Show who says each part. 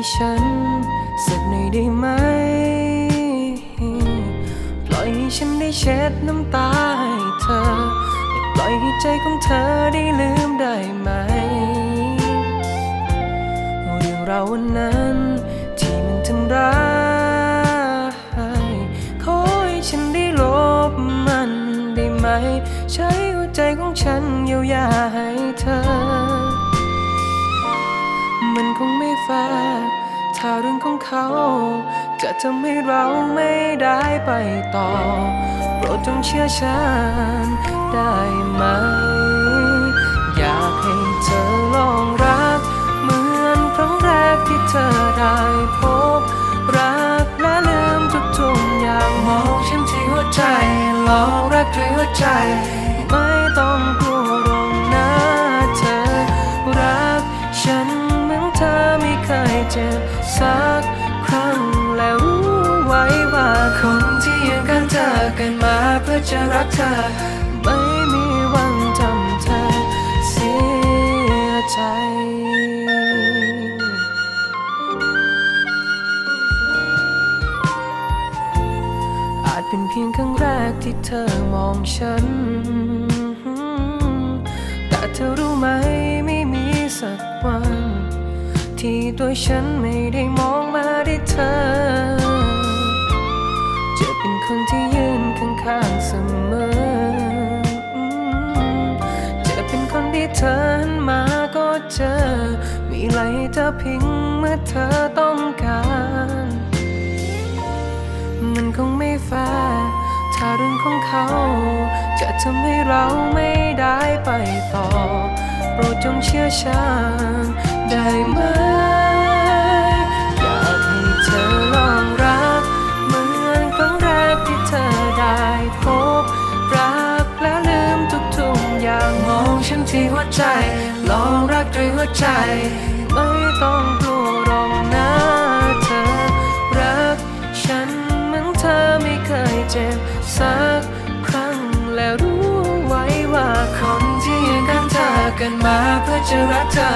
Speaker 1: ให้ฉันสักหน่อยได้ไหม ปล่อยให้ฉันได้เช็ดน้ำตาให้เธอและปล่อยให้ใจของเธอได้ลืมได้ไหม เรื่องราววันนั้นที่มันทำร้ายขอให้ฉันได้ลบมันได้ไหม ใช้หัวใจของฉันเยียวยาให้เธอ มันคงไม่แฟ ถ้าเรื่องของเขา จะทำให้เราไม่ได้ไปต่อ โปรดจงเชื่อฉันได้ไหม อยากให้เธอลองรัก เหมือนครั้งแรกที่เธอได้พบ รักและลืมทุกๆอย่างมองฉันที่หัวใจ ลองรักด้วยหัวใจ สักครั้งและรู้ไว้ว่าคนที่ยืนกันเธอกันมาเพื่อจะรักเธอ ไม่มีวันทำเธอเสียใจอาจเป็นเพียงครั้งแรกที่เธอมองฉัน แต่เธอรู้ไหม ที่ตัวฉันไม่ได้มองมาที่เธอ จะเป็นคนที่ยืนข้างๆเสมอ จะเป็นคนที่เธอหันมาก็เจอ มีอะไรให้เธอพิงเมื่อเธอต้องการ มันคงไม่แฟร์ถ้าเรื่องของเขา จะทำให้เราไม่ได้ไปต่อ โปรดจงเชื่อฉัน ได้ไหม อยากให้เธอลองรัก เหมือนครั้งแรกที่เธอได้พบ รักและลืมทุกๆอย่างมองฉันที่หัวใจ ลองรักด้วยหัวใจ ไม่ต้องกลัวรอกนะเธอ รัก ฉันเหมือนเธอไม่เคยเจ็บสักครั้งและรู้ไว้ว่าคนที่ยืนข้างเธอกันมาเพื่อจะรักเธอ